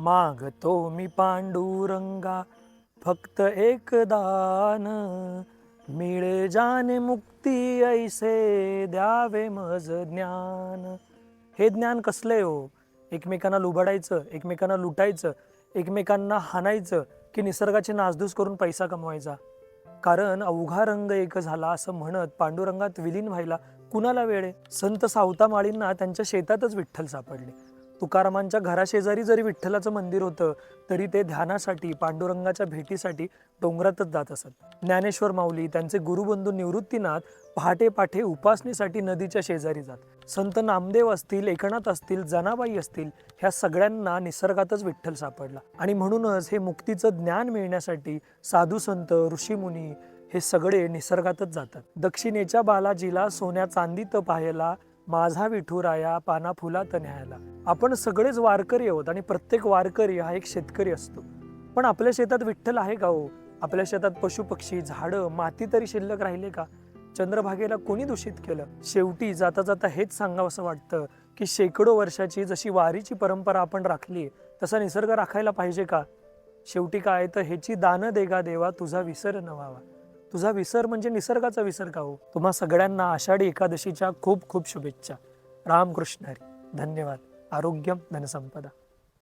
मागतो मी पांडुरंगा फक्त एक दान. मिळे जाने मुक्ती ऐसे द्यावे मज ज्ञान. हे ज्ञान कसले हो? एकमेकांना लुबाडायचं एकमेकांना लुटायचं एकमेकांना हाणायचं की निसर्गाची नासधूस करून पैसा कमवायचा? कारण अवघा रंग एक झाला असं म्हणत पांडुरंगात विलीन व्हायला कुणाला वेळ आहे? संत सावता माळींना त्यांच्या शेतातच विठ्ठल सापडले. तुकारामांच्या घराशेजारी जरी विठ्ठलाचं मंदिर होतं तरी ते ध्यानासाठी पांडुरंगाच्या भेटीसाठी डोंगरातच जात असत. ज्ञानेश्वर माऊली त्यांचे गुरुबंधू निवृत्तीनाथ पहाटे पाठे उपासनेसाठी नदीच्या शेजारी जात. संत नामदेव असतील एकनाथ असतील जनाबाई असतील ह्या सगळ्यांना निसर्गातच विठ्ठल सापडला. आणि म्हणूनच हे मुक्तीचं ज्ञान मिळण्यासाठी साधू संत ऋषीमुनी हे सगळे निसर्गातच जातात. दक्षिणेच्या बालाजीला सोन्या चांदीत पाहायला माझा विठुराया पाना फुला न्यायला. आपण सगळेच वारकरी आहोत आणि प्रत्येक वारकरी हा एक शेतकरी असतो. पण आपल्या शेतात विठ्ठल आहे का हो? आपल्या शेतात पशुपक्षी झाडं माती तरी शिल्लक राहिले का? चंद्रभागेला कोणी दूषित केलं? शेवटी जाता जाता हेच सांगावं असं वाटतं की शेकडो वर्षाची जशी वारीची परंपरा आपण राखली तसा निसर्ग राखायला पाहिजे का? शेवटी काय तर ह्याची दान देगा देवा तुझा विसर न व्हावा. तुझा विसर म्हणजे निसर्गाचा विसर का हो? तुम्हा सगळ्यांना आषाढी एकादशीच्या खूप खूप शुभेच्छा. रामकृष्ण हरी. धन्यवाद. ఆరోగ్యం ధన సంపద.